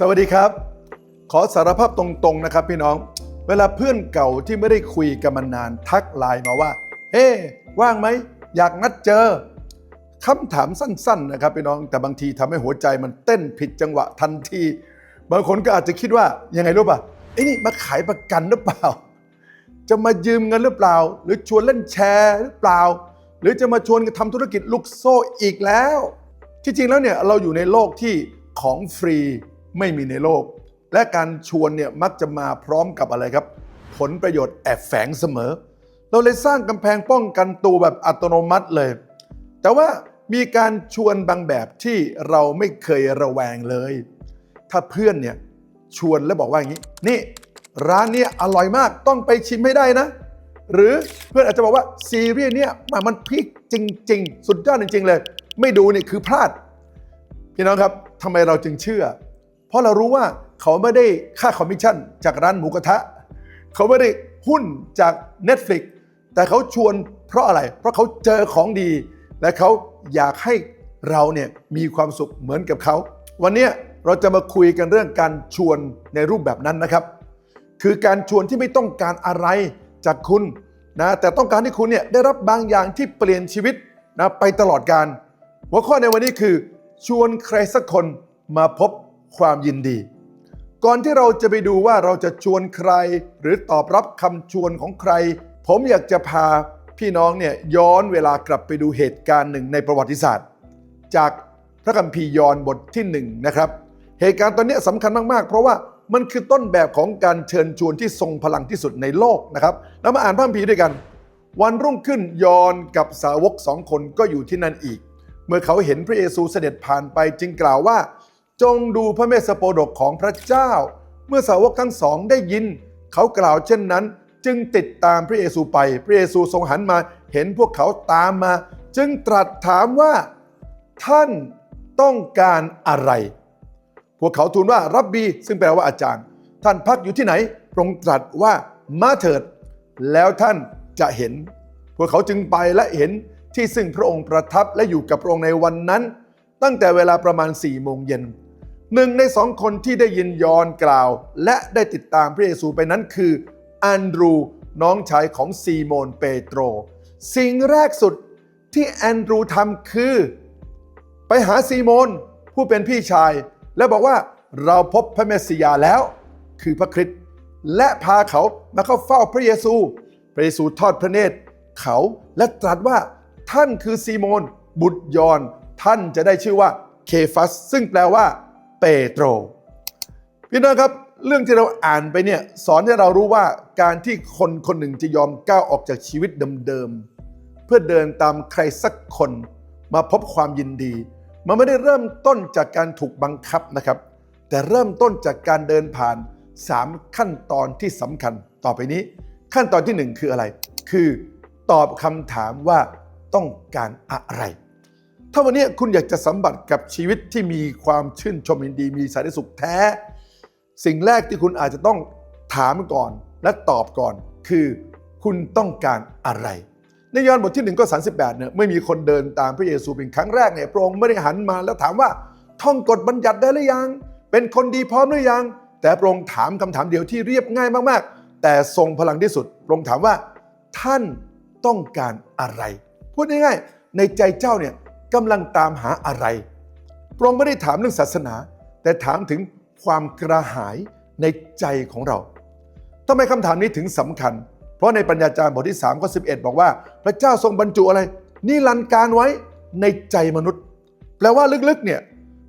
สวัสดีครับ ขอสารภาพตรงๆนะครับพี่น้อง เวลาเพื่อนเก่าที่ไม่ได้คุยกันมานานทักไลน์มาว่า เฮ้ว่างไหม อยากนัดเจอคำถามสั้น ๆ นะครับพี่น้องแต่บางทีทำให้หัวใจมันเต้นผิดจังหวะทันที บางคนก็อาจจะคิดว่ายังไงรู้ป่ะไอ้นี่มาขายประกันหรือเปล่า จะมายืมเงินหรือเปล่า หรือชวนเล่นแชร์หรือเปล่า หรือจะมาชวนกันทำธุรกิจลูกโซ่อีกแล้ว ที่จริงแล้วเนี่ยเราอยู่ในโลกที่ของฟรี ไม่มีในโลก และการชวนเนี่ยมักจะมาพร้อมกับอะไรครับ ผลประโยชน์แอบแฝงเสมอ เราเลยสร้างกำแพงป้องกันตัวแบบอัตโนมัติเลย แต่ว่ามีการชวนบางแบบที่เราไม่เคยระแวงเลย ถ้าเพื่อนเนี่ยชวนแล้วบอกว่าอย่างนี้ นี่ร้านเนี้อร่อยมากต้องไปชิมให้ได้นะ หรือเพื่อนอาจจะบอกว่าซีรีส์เนี่ยมันมันพีคจริง ๆ สุดยอดจริง ๆ เลย ไม่ดูนี่คือพลาด พี่น้องครับทำไมเราจึงเชื่อ เพราะเรารู้ว่าเขาไม่ได้ค่าคอมมิชชั่น จากร้านหมูกระทะ เขาไม่ได้หุ้นจาก Netflix แต่เขาชวนเพราะอะไร เพราะเขาเจอของดี และเขาอยากให้เราเนี่ยมีความสุขเหมือนกับเขา วันนี้เราจะมาคุยกันเรื่องการชวนในรูปแบบนั้นนะครับ คือการชวนที่ไม่ต้องการอะไรจากคุณนะแต่ต้องการให้คุณเนี่ยได้รับบางอย่างที่เปลี่ยนชีวิตนะไปตลอดการ หัวข้อในวันนี้คือ ชวนใครสักคนมาพบ ความยินดี ก่อนที่เราจะไปดูว่าเราจะชวนใคร หรือตอบรับคำชวนของใคร ผมอยากจะพาพี่น้องเนี่ยย้อนเวลากลับไปดูเหตุการณ์หนึ่งในประวัติศาสตร์ จากพระคัมภีร์ยอห์นบทที่หนึ่งนะครับ เหตุการณ์ตอนนี้สำคัญมากๆ เพราะว่ามันคือต้นแบบของการเชิญชวนที่ทรงพลังที่สุดในโลกนะครับแล้วมาอ่านพระคัมภีร์ด้วยกัน วันรุ่งขึ้นยอนกับสาวกสองคนก็อยู่ที่นั่นอีก เมื่อเขาเห็นพระเยซูเสด็จผ่านไปจึงกล่าวว่า จงดูพระเมสสโปดกของพระเจ้า เมื่อสาวกทั้งสองได้ยิน เขากล่าวเช่นนั้น จึงติดตามพระเยซูไป พระเยซูทรงหันมาเห็นพวกเขาตามมา จึงตรัสถามว่าท่านต้องการอะไร พวกเขาทูลว่ารับบีซึ่งแปลว่าอาจารย์ ท่านพักอยู่ที่ไหนพระองค์ตรัสว่ามาเถิด แล้วท่านจะเห็น พวกเขาจึงไปและเห็นที่ซึ่งพระองค์ประทับและอยู่กับพระองค์ในวันนั้น ตั้งแต่เวลาประมาณ4ี่โมงเย็น หนึ่งในสองคนที่ได้ยินยอนกล่าว และได้ติดตามพระเยซูไปนั้นคืออันดรูน้องชายของซีโมนเปโตร สิ่งแรกสุดที่แอนดรูทำคือ ไปหาซีโมนผู้เป็นพี่ชาย และบอกว่าเราพบพระเมสสิยาแล้ว คือพระคริสต์และพาเขามาเข้าเฝ้าพระเยซู พระเยซูทอดพระเนตรเขาและตรัสว่าท่านคือซีโมน บุตรยอน ท่านจะได้ชื่อว่าเคฟัส ซึ่งแปลว่า เปโตร พี่น้องครับเรื่องที่เราอ่านไปเนี่ยสอนให้เรารู้ว่าการที่คนคนหนึ่งจะยอมก้าวออกจากชีวิตเดิมๆเพื่อเดินตามใครสักคนมาพบความยินดี มันไม่ได้เริ่มต้นจากการถูกบังคับนะครับ แต่เริ่มต้นจากการเดินผ่าน 3 ขั้นตอนที่สำคัญ ต่อไปนี้ ขั้นตอนที่ 1 คืออะไร คือตอบคำถามว่าต้องการอะไร ถ้าวันนี้คุณอยากจะสัมผัสกับชีวิตที่มีความชื่นชมยินดี มีสันติสุขแท้ สิ่งแรกที่คุณอาจจะต้องถามก่อนและตอบก่อน คือคุณต้องการอะไรในยอห์นบทที่1ก็38เนี่ยไม่มีคนเดินตามพระเยซูเป็นครั้งแรกเนี่ยพระองค์ไม่ได้หันมาแล้วถามว่าท่องกฎบัญญัติได้หรือยัง เป็นคนดีพร้อมหรือยัง แต่พระองค์ถามคำถามเดียวที่เรียบง่ายมากๆ แต่ทรงพลังที่สุดพระองค์ถามว่า ท่านต้องการอะไร พูดง่ายๆในใจเจ้าเนี่ย กำลังตามหาอะไร พระองค์ไม่ได้ถามเรื่องศาสนา แต่ถามถึงความกระหายในใจของเราทำไมคำถามนี้ถึงสำคัญ เพราะในปัญญาจารย์บทที่3ข้อ11 บอกว่า พระเจ้าทรงบรรจุอะไร นิรันดร์การไว้ในใจมนุษย์ แปลว่าลึกๆเนี่ย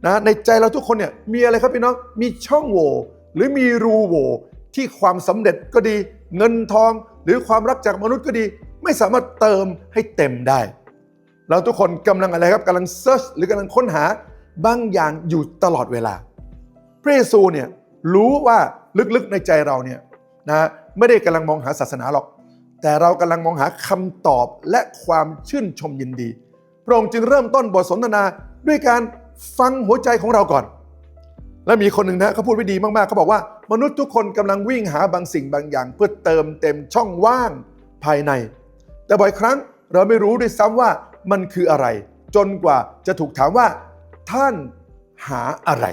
นะในใจเราทุกคนเนี่ยมีอะไรครับพี่น้องมีช่องโหว่หรือมีรูโหว่ที่ความสำเร็จก็ดี เงินทอง หรือความรักจากมนุษย์ก็ดี ไม่สามารถเติมให้เต็มได้ เราทุกคนกำลังอะไรครับกำลังเซิร์ชหรือกำลังค้นหาบางอย่างอยู่ตลอดเวลา พระเยซูเนี่ยรู้ว่าลึกๆในใจเราเนี่ยนะไม่ได้กำลังมองหาศาสนาหรอก แต่เรากำลังมองหาคำตอบและความชื่นชมยินดี พระองค์จึงเริ่มต้นบทสนทนาด้วยการฟังหัวใจของเราก่อน และมีคนหนึ่งนะเขาพูดไว้ดีมากๆเขาบอกว่า มนุษย์ทุกคนกำลังวิ่งหาบางสิ่งบางอย่าง เพื่อเติมเต็มช่องว่างภายใน แต่บ่อยครั้งเราไม่รู้ด้วยซ้ำว่า มันคืออะไร จนกว่าจะถูกถามว่าท่านหาอะไร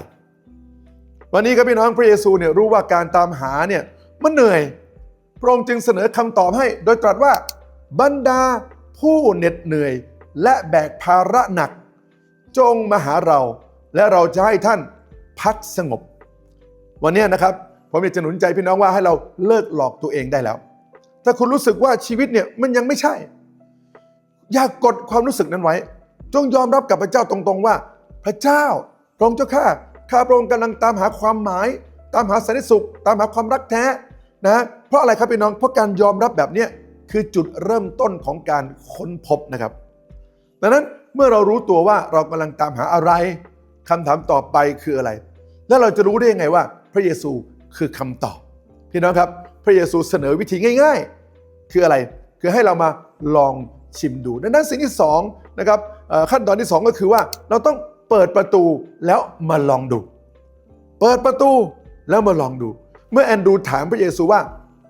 วันนี้ครับพี่น้องพระเยซูเนี่ยรู้ว่าการตามหาเนี่ยมันเหนื่อย พระองค์จึงเสนอคำตอบให้ โดยตรัสว่าบรรดาผู้เหน็ดเหนื่อยและแบกภาระหนัก จงมาหาเรา และเราจะให้ท่านพักสงบ วันนี้นะครับผมอยากจะหนุนใจพี่น้องว่าให้เราเลิกหลอกตัวเองได้แล้ว ถ้าคุณรู้สึกว่าชีวิตเนี่ยมันยังไม่ใช่ อย่ากกดความรู้สึกนั้นไว้ จงยอมรับกับพระเจ้าตรงๆว่า พระเจ้าพระองค์เจ้าข้าข้าพระองค์กำลังตามหาความหมาย ตามหาสันติสุข ตามหาความรักแท้นะเพราะอะไรครับพี่น้องเพราะการยอมรับแบบนี้คือจุดเริ่มต้นของการค้นพบนะครับ ดังนั้นเมื่อเรารู้ตัวว่าเรากำลังตามหาอะไรคำถามต่อไปคืออะไร แล้วเราจะรู้ได้ยังไงว่า พระเยซูคือคำตอบ พี่น้องครับ พระเยซูเสนอวิธีง่าย ๆ คืออะไร คือให้เรามาลอง ชิมดู ดังนั้นสิ่งที่สองนะครับขั้นตอนที่สองก็คือว่าเราต้องเปิดประตูแล้วมาลองดู เปิดประตูแล้วมาลองดู เมื่อแอนดรูถามพระเยซูว่า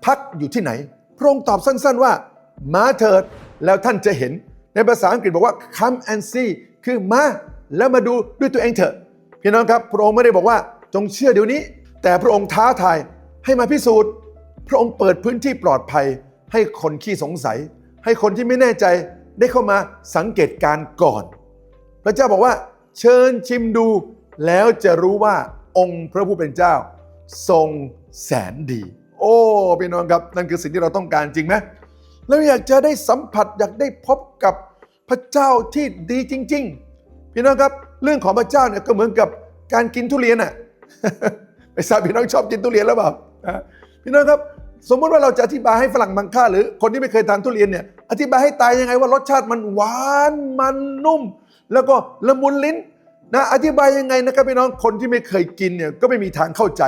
พักอยู่ที่ไหน พระองค์ตอบสั้นๆว่า มาเถิดแล้วท่านจะเห็น ในภาษาอังกฤษบอกว่า come and see คือมาแล้วมาดูด้วยตัวเองเถอะพี่น้องครับ พระองค์ไม่ได้บอกว่า จงเชื่อเดี๋ยวนี้ แต่พระองค์ท้าทายให้มาพิสูจน์ พระองค์เปิดพื้นที่ปลอดภัย ให้คนขี้สงสัย ให้คนที่ไม่แน่ใจได้เข้ามาสังเกตการก่อน พระเจ้าบอกว่า เชิญชิมดู แล้วจะรู้ว่าองค์พระผู้เป็นเจ้า ทรงแสนดี โอ้พี่น้องครับนั่นคือสิ่งที่เราต้องการจริงไหมเราอยากจะได้สัมผัสอยากได้พบกับพระเจ้าที่ดีจริง ๆ พี่น้องครับ เรื่องของพระเจ้าเนี่ยก็เหมือนกับการกินทุเรียนอะไม่ทราบพี่น้องชอบกินทุเรียนหรือเปล่าพี่น้องครับ สมมติว่าเราจะอธิบายให้ฝรั่งบางค่าหรือคนที่ไม่เคยทานทุเรียนเนี่ยอธิบายให้ตายยังไงว่ารสชาติมันหวานมันนุ่ม แล้วก็ละมุนลิ้นนะอธิบายยังไงนะครับพี่น้องคนที่ไม่เคยกินเนี่ยก็ไม่มีทางเข้าใจ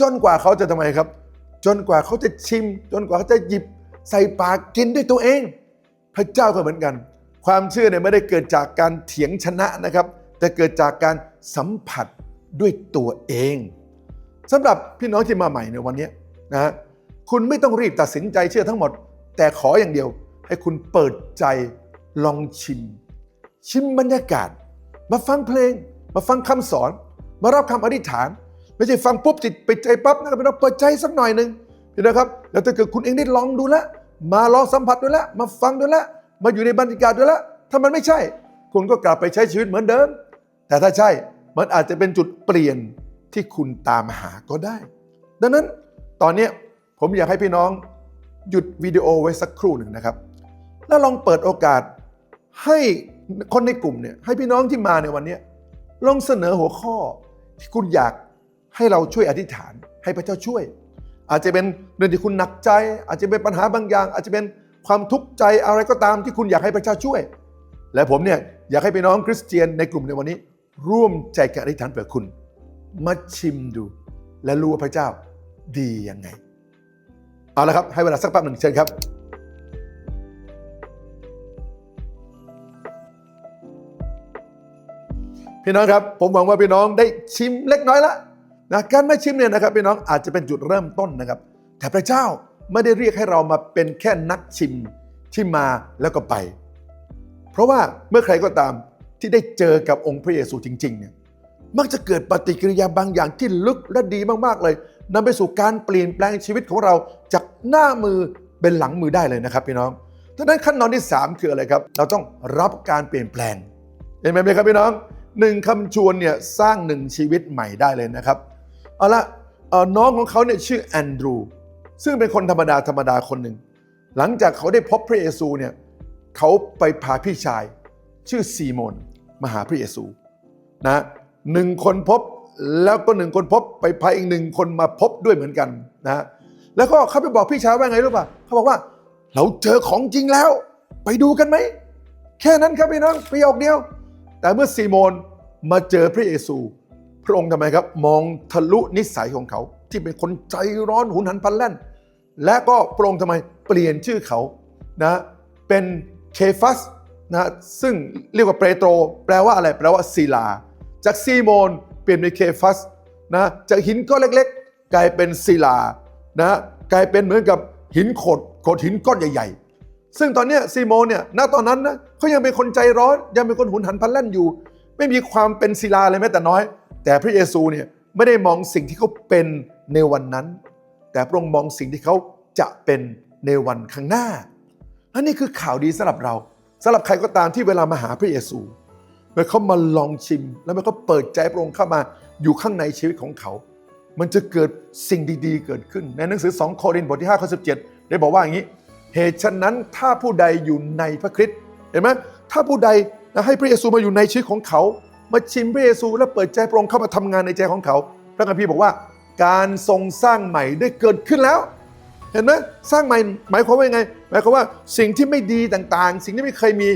จนกว่าเขาจะทำไมครับ จนกว่าเขาจะชิม จนกว่าเขาจะหยิบใส่ปากกินด้วยตัวเอง พระเจ้าก็เหมือนกัน ความเชื่อเนี่ยไม่ได้เกิดจากการเถียงชนะนะครับ แต่เกิดจากการสัมผัสด้วยตัวเองสำหรับพี่น้องที่มาใหม่ในวันนี้นะฮะ คุณไม่ต้องรีบตัดสินใจเชื่อทั้งหมด แต่ขออย่างเดียว ให้คุณเปิดใจลองชิม ชิมบรรยากาศ มาฟังเพลง มาฟังคำสอน มารับคำอธิษฐาน ไม่ใช่ฟังปุ๊บจิตไปดใจปั๊บนะครับพี่น้องเปิดใจสักหน่อยหนึ่งนะครับ แล้วถ้าเกิดคุณเองได้ลองดูแลวมาลองสัมผัสดูแลวมาฟังดูแลวมาอยู่ในบรรยากาศดูแลวถ้ามันไม่ใช่ คุณก็กลับไปใช้ชีวิตเหมือนเดิม แต่ถ้าใช่มันอาจจะเป็นจุดเปลี่ยนที่คุณตามหาก็ได้ ดังนั้นตอนนี้ ผมอยากให้พี่น้องหยุดวิดีโอไว้สักครู่หนึ่งนะครับ แล้วลองเปิดโอกาสให้คนในกลุ่มเนี่ยให้พี่น้องที่มาในวันนี้ลองเสนอหัวข้อที่คุณอยากให้เราช่วยอธิษฐาน ให้พระเจ้าช่วย อาจจะเป็นเรื่องที่คุณหนักใจ อาจจะเป็นปัญหาบางอย่าง อาจจะเป็นความทุกข์ใจอะไรก็ตามที่คุณอยากให้พระเจ้าช่วย และผมเนี่ยอยากให้พี่น้องคริสเตียนในกลุ่มในวันนี้ ร่วมใจกันอธิษฐานเผื่อคุณ มาชิมดู และรู้ว่าพระเจ้าดียังไง เอาละครับ ให้เวลาสักแป๊บหนึ่งเชิญครับพี่น้องครับผมหวังว่าพี่น้องได้ชิมเล็กน้อยละนะการไมาชิมเนี่ยนะครับพี่น้องอาจจะเป็นจุดเริ่มต้นนะครับ แต่พระเจ้าไม่ได้เรียกให้เรามาเป็นแค่นักชิมที่มาแล้วก็ไป เพราะว่าเมื่อใครก็ตามที่ได้เจอกับองค์พระเยซูจริงๆเนี่ยมักจะเกิดปฏิกิริยาบางอย่างที่ลึกและดีมากๆเลย นำไปสู่การเปลี่ยนแปลงชีวิตของเราจากหน้ามือเป็นหลังมือได้เลยนะครับพี่น้องดังนั้นขั้นตอนที่ 3 คืออะไรครับ เราต้องรับการเปลี่ยนแปลงเห็นไหมครับพี่น้องหนึ่งคำชวนเนี่ยสร้างหนึ่งชีวิตใหม่ได้เลยนะครับเอาละน้องของเขาเนี่ยชื่อแอนดรู ซึ่งเป็นคนธรรมดาธรรมดาคนหนึ่ง หลังจากเขาได้พบพระเยซูเนี่ยเขาไปพาพี่ชาย ชื่อซีโมนมาหาพระเยซูนะหนึ่งคนพบ แล้วก็หนึ่งคนพบไปพาอีกหนึ่งคนมาพบด้วยเหมือนกันนะแล้วก็เขาไปบอกพี่ชายว่าไงรู้ป่ะเขาบอกว่า เราเจอของจริงแล้ว ไปดูกันไหม แค่นั้นครับพี่น้องประโยคเดียว แต่เมื่อซีโมนมาเจอพระเยซู พระองค์ทำไมครับ มองทะลุนิสัยของเขา ที่เป็นคนใจร้อนหุนหันพลันแล่น และก็พระองค์ทำไมเปลี่ยนชื่อเขานะเป็นเคฟัสนะซึ่งเรียกว่าเปโตร แปลว่าอะไร แปลว่าศิลา จากซีโมน เปลี่ยนเป็นเคฟัสนะจากหินก้อนเล็ก ๆ กลายเป็นศิลานะกลายเป็นเหมือนกับหินโขดโขดหินก้อนใหญ่ ๆ ซึ่งตอนเนี้ยซีโมนเนี่ยณตอนนั้นนะเขายังเป็นคนใจร้อนยังเป็นคนหุนหันพลันแล่นอยู่ ไม่มีความเป็นศิลาเลยแม้แต่น้อย แต่พระเยซูเนี่ยไม่ได้มองสิ่งที่เขาเป็นในวันนั้น แต่พระองค์มองสิ่งที่เขาจะเป็นในวันข้างหน้าและนี่คือข่าวดีสำหรับเราสำหรับใครก็ตามที่เวลามาหาพระเยซู เมื่อเขามาลองชิม แล้วเมื่อเขาเปิดใจพระองค์เข้ามาอยู่ข้างในชีวิตของเขา มันจะเกิดสิ่งดีๆ เกิดขึ้น ในหนังสือ 2 โครินธ์บทที่5ข้อ17 ได้บอกว่าอย่างนี้ เหตุฉะนั้นถ้าผู้ใดอยู่ในพระคริสต์เห็นไหมถ้าผู้ใดให้พระเยซูมาอยู่ในชีวิตของเขา มาชิมพระเยซูและเปิดใจพระองค์เข้ามาทำงานในใจของเขา พระคัมภีร์บอกว่าการทรงสร้างใหม่ได้เกิดขึ้นแล้ว เห็นไหมสร้างใหม่หมายความว่ายังไง หมายความว่าสิ่งที่ไม่ดีต่างๆ สิ่งที่ไม่เคยมี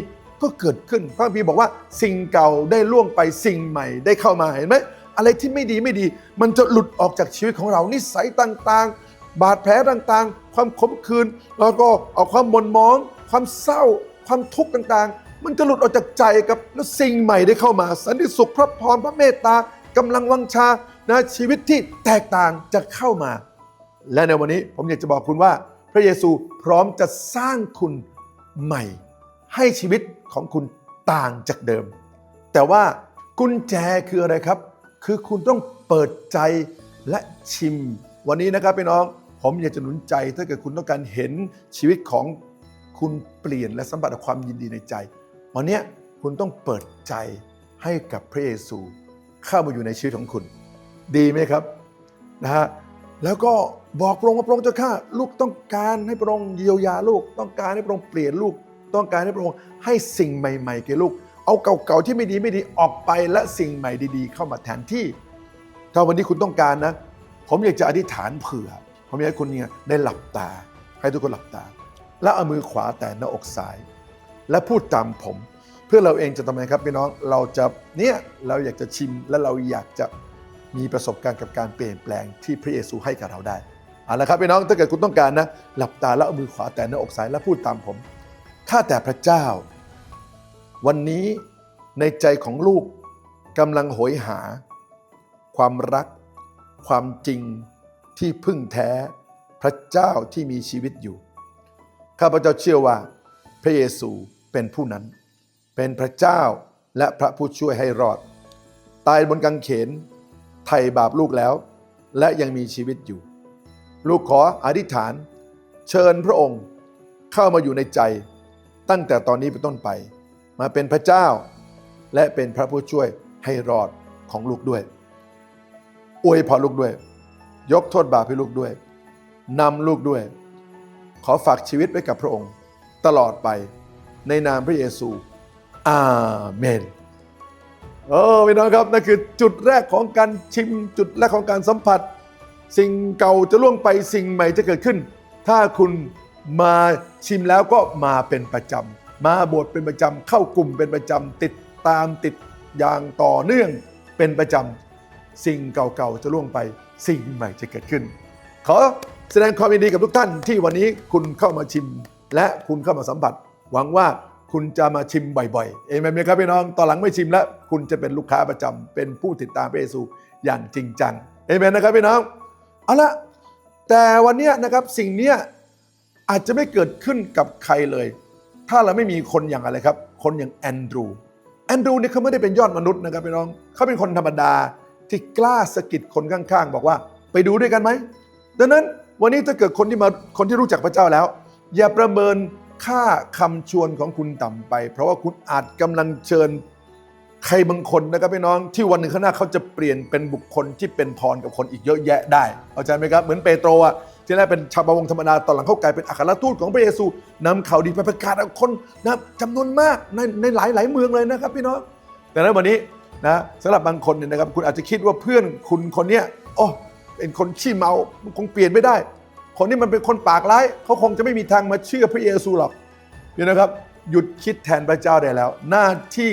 ก็เกิดขึ้นพระคัมภีบอกว่าสิ่งเก่าได้ล่วงไปสิ่งใหม่ได้เข้ามาเห็นไหมอะไรที่ไม่ดีไม่ดี มันจะหลุดออกจากชีวิตของเรานิสัยต่างๆ บาดแผลต่างๆ ความขมขื่นแล้วก็เอาความหม่นหมอง ความเศร้า ความทุกข์ต่างๆ มันจะหลุดออกจากใจกับแล้วสิ่งใหม่ได้เข้ามา สันติสุขพระพรพระเมตตากำลังวังชานะชีวิตที่แตกต่างจะเข้ามา และในวันนี้ผมอยากจะบอกคุณว่า พระเยซูพร้อมจะสร้างคุณใหม่ ให้ชีวิตของคุณต่างจากเดิม แต่ว่ากุญแจคืออะไรครับ คือคุณต้องเปิดใจและชิม วันนี้นะครับพี่น้อง ผมอยากจะหนุนใจถ้าเกิดคุณต้องการเห็นชีวิตของคุณเปลี่ยนและสัมผัสความยินดีในใจ วันนี้คุณต้องเปิดใจให้กับพระเยซู เข้ามาอยู่ในชีวิตของคุณ ดีไหมครับนะฮะแล้วก็บอกพระองค์ว่าพระองค์เจ้าข้าลูกต้องการให้พระองค์เยียวยาลูก ต้องการให้พระองค์เปลี่ยนลูก ต้องการให้พระองค์ให้สิ่งใหม่ๆแก่ลูก เอาเก่าๆที่ไม่ดีไม่ดีออกไปและสิ่งใหม่ดีๆ เข้ามาแทนที่ ถ้าวันนี้คุณต้องการนะ ผมอยากจะอธิษฐานเผื่อ ผมอยากให้คุณเนี่ยได้หลับตา ให้ทุกคนหลับตา แล้วเอามือขวาแตะหน้าอกซ้าย และพูดตามผม เพื่อเราเองจะทำไมครับพี่น้องเราจะเนี่ยเราอยากจะชิมและเราอยากจะมีประสบการณ์กับการเปลี่ยนแปลงที่พระเยซูให้กับเราได้เอาละครับพี่น้องถ้าเกิดคุณต้องการนะ หลับตาแล้วเอามือขวาแตะหน้าอกซ้ายและพูดตามผม ข้าแต่พระเจ้า วันนี้ในใจของลูกกำลังโหยหา ความรัก ความจริงที่พึ่งแท้พระเจ้าที่มีชีวิตอยู่ ข้าพเจ้าเชื่อว่า พระเยซูเป็นผู้นั้น เป็นพระเจ้าและพระผู้ช่วยให้รอด ตายบนกางเขนไถ่บาปลูกแล้ว และยังมีชีวิตอยู่ ลูกขออธิษฐาน เชิญพระองค์เข้ามาอยู่ในใจ ตั้งแต่ตอนนี้เป็นต้นไป มาเป็นพระเจ้า และเป็นพระผู้ช่วยให้รอดของลูกด้วย อวยพรลูกด้วย ยกโทษบาปให้ลูกด้วยนำลูกด้วย ขอฝากชีวิตไว้กับพระองค์ ตลอดไปในนามพระเยซู อาเมนโอ้พี่น้องครับนั่นคือจุดแรกของการชิมจุดแรกของการสัมผัส สิ่งเก่าจะล่วงไปสิ่งใหม่จะเกิดขึ้น ถ้าคุณ มาชิมแล้วก็มาเป็นประจำ มาบสถ์เป็นประจำ เข้ากลุ่มเป็นประจำ ติดตามติดอย่างต่อเนื่องเป็นประจำ สิ่งเก่าๆจะล่วงไปสิ่งใหม่จะเกิดขึ้น ขอแสดงความยินดีกับทุกท่านที่วันนี้คุณเข้ามาชิม และคุณเข้ามาสัมผัส หวังว่าคุณจะมาชิมบ่อยๆ เอเมนไหมครับพี่น้อง ตอนหลังไม่ชิมแล้ว คุณจะเป็นลูกค้าประจำเป็นผู้ติดตามพระเยซูอย่างจริงจัง เอเมนนะครับพี่น้อง เอาละแต่วันนี้นะครับสิ่งเนี้ย อาจจะไม่เกิดขึ้นกับใครเลย ถ้าเราไม่มีคนอย่างอะไรครับ คนอย่างแอนดรูแอนดรูเนี่ยเขาไม่ได้เป็นยอดมนุษย์นะครับพี่น้องเขาเป็นคนธรรมดาที่กล้าสะกิดคนข้างๆ บอกว่าไปดูด้วยกันไหมดังนั้นวันนี้ถ้าเกิดคนที่มาคนที่รู้จักพระเจ้าแล้ว อย่าประเมินค่าคำชวนของคุณต่ำไป เพราะว่าคุณอาจกำลังเชิญใครบางคนนะครับพี่น้องที่วันหนึ่งข้างหน้าเขาจะเปลี่ยนเป็นบุคคลที่เป็นพรกับคนอีกเยอะแยะได้เข้าใจไหมครับเหมือนเปโตรอะ ที่แรกเป็นชาวประมงธรรมดาตอนหลังเขากลายเป็นอัครทูตของพระเยซูนำข่าวดีไปประกาศกับคนนะจำนวนมากในในหลายหลายเมืองเลยนะครับพี่น้องแต่ในวันนี้นะสำหรับบางคนเนี่ยนะครับคุณอาจจะคิดว่าเพื่อนคุณคนเนี้ยโอ้เป็นคนขี้เมาคงเปลี่ยนไม่ได้ คนนี้มันเป็นคนปากร้ายเขาคงจะไม่มีทางมาเชื่อพระเยซูหรอกเดี๋ยนะครับหยุดคิดแทนพระเจ้าได้แล้ว หน้าที่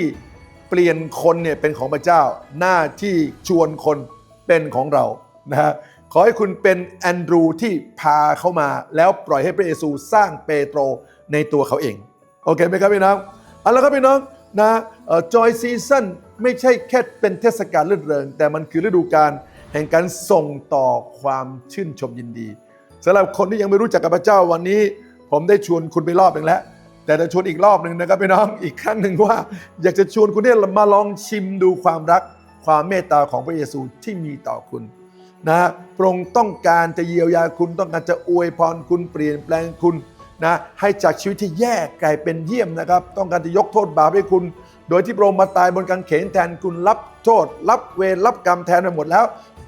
เปลี่ยนคนเนี่ยเป็นของพระเจ้า หน้าที่ชวนคนเป็นของเรานะฮะ ขอให้คุณเป็นแอนดรูที่พาเขามา แล้วปล่อยให้พระเยซูสร้างเปโตรในตัวเขาเอง โอเคไหมครับพี่น้องเอาละครับพี่น้องนะจอยซีซั่นไม่ใช่แค่เป็นเทศกาลรื่นเริง แต่มันคือฤดูกาลแห่งการส่งต่อความชื่นชมยินดีสำหรับคนที่ยังไม่รู้จักกับพระเจ้าวันนี้ ผมได้ชวนคุณไปรอบหนึ่งแล้ว แต่จะชวนอีกรอบหนึ่งนะครับพี่น้องอีกครั้งหนึ่งว่า อยากจะชวนคุณเนี่ยมาลองชิมดูความรักความเมตตาของพระเยซูที่มีต่อคุณ นะพระองค์ต้องการจะเยียวยาคุณต้องการจะอวยพรคุณเปลี่ยนแปลงคุณนะให้จากชีวิตที่แย่กลายเป็นเยี่ยมนะครับ ต้องการจะยกโทษบาปให้คุณ โดยที่พระองค์มาตายบนกางเขนแทนคุณรับโทษ รับเวรรับกรรมแทนไปหมดแล้ว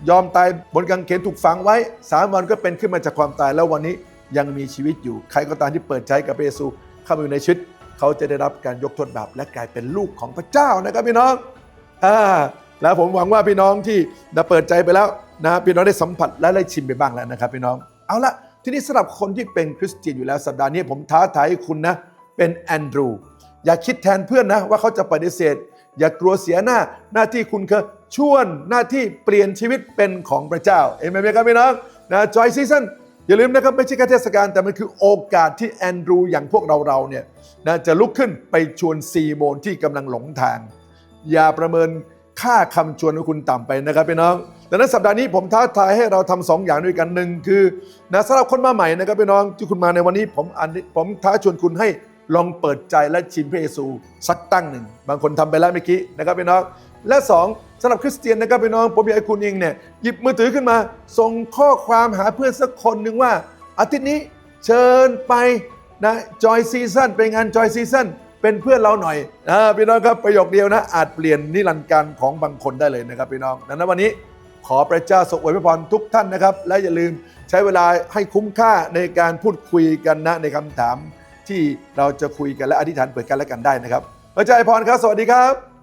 ยอมตายบนกางเขนถูกฝังไว้สามวันก็เป็นขึ้นมาจากความตายแล้ววันนี้ยังมีชีวิตอยู่ ใครก็ตามที่เปิดใจกับพระเยซูเข้ามาอยู่ในชีวิต เขาจะได้รับการยกโทษบาปและกลายเป็นลูกของพระเจ้านะครับพี่น้องอ่า แล้วผมหวังว่าพี่น้องที่เปิดใจไปแล้วนะพี่น้องได้สัมผัสและได้ชิมไปบ้างแล้วนะครับพี่น้องเอาละทีนี้สำหรับคนที่เป็นคริสเตียนอยู่แล้วสัปดาห์นี้ผมท้าทายให้คุณนะเป็นแอนดรูอย่าคิดแทนเพื่อนนะว่าเขาจะปฏิเสธ อย่ากลัวเสียหน้าหน้าที่คุณคือชวนหน้าที่เปลี่ยนชีวิตเป็นของพระเจ้าเอเมนไหมครับพี่น้องนะจอยซีซันอย่าลืมนะครับไม่ใช่แค่เทศกาลแต่มันคือโอกาสที่แอนดรูอย่างพวกเราเราเนี่ยนะจะลุกขึ้นไปชวนซีโมนที่กำลังหลงทาง อย่าประเมิน ค่าคำชวนของคุณต่ำไปนะครับพี่น้องดังนั้นสัปดาห์นี้ผมท้าทายให้เราทำสองอย่างด้วยกันหนึ่งคือนะสำหรับคนมาใหม่นะครับพี่น้องที่คุณมาในวันนี้ผมอันผมท้าชวนคุณให้ลองเปิดใจและชิมพระเยซูสักตั้งหนึ่ง บางคนทำไปแล้วเมื่อกี้นะครับพี่น้องและสองสำหรับคริสเตียนนะครับพี่น้องผมอยากให้คุณเองเนี่ยหยิบมือถือขึ้นมา ส่งข้อความหาเพื่อนสักคนหนึ่งว่าอาทิตย์นี้เชิญไปนะจอยซีซันไปงานจอยซีซัน เป็นเพื่อนเราหน่อยนะพี่น้องครับประโยคเดียวนะ อาจเปลี่ยนนิรันดร์การของบางคนได้เลยนะครับพี่น้องดังนั้นวันนี้ขอพระเจ้าทรงอวยพรทุกท่านนะครับ และอย่าลืมใช้เวลาให้คุ้มค่าในการพูดคุยกันนะในคำถาม ที่เราจะคุยกันและอธิษฐานเปิดกันและกันได้นะครับพระเจ้าอวยพรครับ สวัสดีครับ